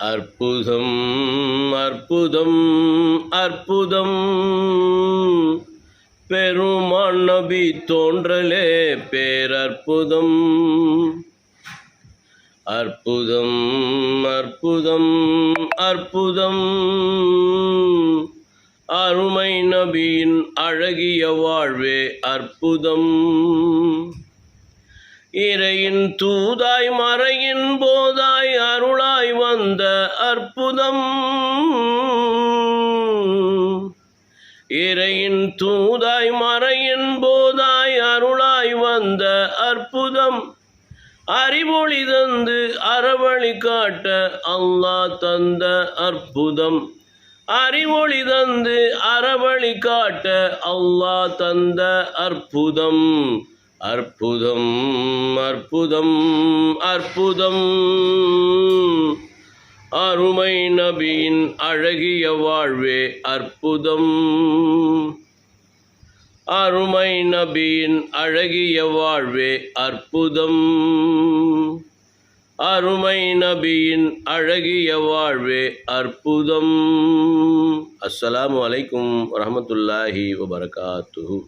அற்புதம் அற்புதம் அற்புதம். பெருமான் நபி தோன்றலே பேரற்புதம். அற்புதம் அற்புதம் அற்புதம். அருமை நபியின் அழகிய வாழ்வே அற்புதம். இறையின் தூதாய் மறையின் அற்புதம். இறையின் தூதாய் மறையின் போதாய் அருளாய் வந்த அற்புதம். அறிவொளி தந்து அறவழி காட்ட அல்லாஹ் தந்த அற்புதம். அறிவொளி தந்து அறவழி காட்ட அல்லாஹ் தந்த அற்புதம். அற்புதம் அற்புதம் அற்புதம். அருமை நபியின் அழகிய வாழ்வே அற்புதம். அருமை நபியின் அழகிய வாழ்வே அற்புதம். அருமை நபியின் அழகிய வாழ்வே அற்புதம். அஸ்ஸலாமு அலைக்கும் வரமத்துல்லாஹி வபரகாத்து